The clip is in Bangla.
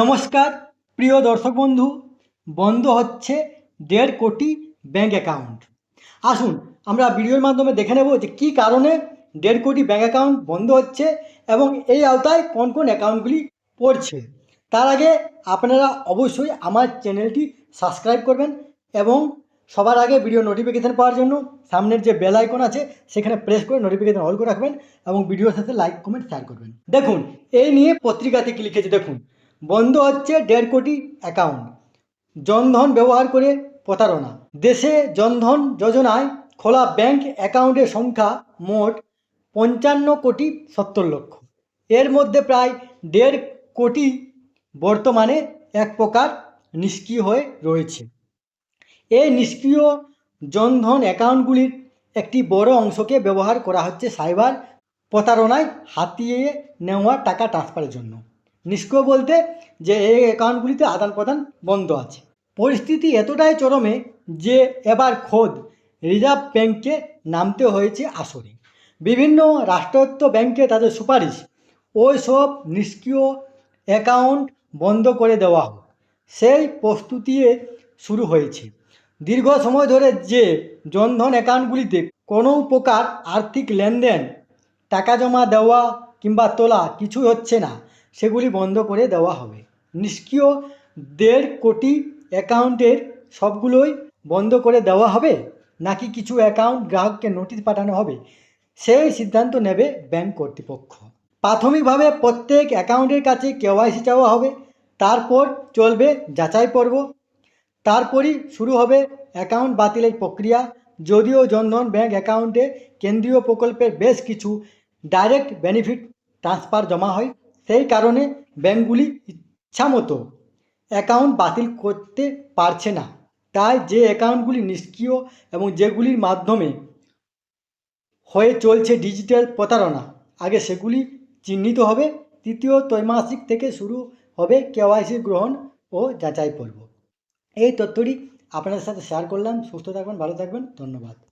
নমস্কার, প্রিয় দর্শক বন্ধু, বন্ধ হচ্ছে দেড় কোটি ব্যাঙ্ক অ্যাকাউন্ট। আসুন, আমরা ভিডিওর মাধ্যমে দেখে নেব যে কী কারণে দেড় কোটি ব্যাঙ্ক অ্যাকাউন্ট বন্ধ হচ্ছে এবং এই আওতায় কোন কোন অ্যাকাউন্টগুলি পড়ছে। তার আগে আপনারা অবশ্যই আমার চ্যানেলটি সাবস্ক্রাইব করবেন এবং সবার আগে ভিডিও নোটিফিকেশান পাওয়ার জন্য সামনের যে বেল আইকন আছে, সেখানে প্রেস করে নোটিফিকেশান অল করে রাখবেন এবং ভিডিওর সাথে লাইক, কমেন্ট শেয়ার করবেন। দেখুন, এই নিয়ে পত্রিকাতে কি লিখেছে দেখুন। বন্ধ হচ্ছে দেড় কোটি অ্যাকাউন্ট জনধন ব্যবহার করে প্রতারণা। দেশে জনধন যোজনায় খোলা ব্যাংক অ্যাকাউন্টের সংখ্যা মোট পঞ্চান্ন কোটি সত্তর লক্ষ। এর মধ্যে প্রায় দেড় কোটি বর্তমানে এক প্রকার নিষ্ক্রিয় হয়ে রয়েছে। এই নিষ্ক্রিয় জনধন অ্যাকাউন্টগুলির একটি বড় অংশকে ব্যবহার করা হচ্ছে সাইবার প্রতারণায় হাতিয়ে নেওয়া টাকা ট্রান্সফারের জন্য। নিষ্ক্রিয় বলতে যে এই অ্যাকাউন্টগুলিতে আদান প্রদান বন্ধ আছে। পরিস্থিতি এতটাই চরমে যে এবার খোদ রিজার্ভ ব্যাংককে নামতে হয়েছে আসরে। বিভিন্ন রাষ্ট্রায়ত্ত ব্যাংকে তাদের সুপারিশ, ওই সব নিষ্ক্রিয় অ্যাকাউন্ট বন্ধ করে দেওয়া হোক, সেই প্রস্তুতিয়ে শুরু হয়েছে। দীর্ঘ সময় ধরে যে জনধন অ্যাকাউন্টগুলিতে কোনো প্রকার আর্থিক লেনদেন, টাকা জমা দেওয়া কিংবা তোলা কিছুই হচ্ছে না সেগুলি বন্ধ করে দেওয়া হবে। নিষ্ক্রিয় দেড় কোটি অ্যাকাউন্টের সবগুলোই বন্ধ করে দেওয়া হবে? নাকি কিছু অ্যাকাউন্ট গ্রাহককে নোটিশ পাঠানো হবে? সেই সিদ্ধান্ত নেবে ব্যাংক কর্তৃপক্ষ। প্রাথমিকভাবে প্রত্যেক অ্যাকাউন্টের কাছে কেওয়াইসি চাওয়া হবে। তারপর চলবে যাচাই পর্ব। তারপরই শুরু হবে অ্যাকাউন্ট বাতিলের প্রক্রিয়া। যদিও জনধন ব্যাংক অ্যাকাউন্টে কেন্দ্রীয় প্রকল্পের বেশ কিছু ডাইরেক্ট বেনিফিট ট্রান্সফার জমা হয়। সেই কারণে ব্যাংকগুলি ইচ্ছামতো অ্যাকাউন্ট বাতিল করতে পারছে না। তাই যে অ্যাকাউন্টগুলি নিষ্ক্রিয় এবং যেগুলির মাধ্যমে হয়ে চলছে ডিজিটাল প্রতারণা, আগে সেগুলি চিহ্নিত হবে, তৃতীয় ত্রৈমাসিক থেকে শুরু হবে কেওয়াইসি গ্রহণ ও যাচাই পর্ব। এই তথ্যটি আপনাদের সাথে শেয়ার করলাম। সুস্থ থাকবেন, ভালো থাকবেন। ধন্যবাদ।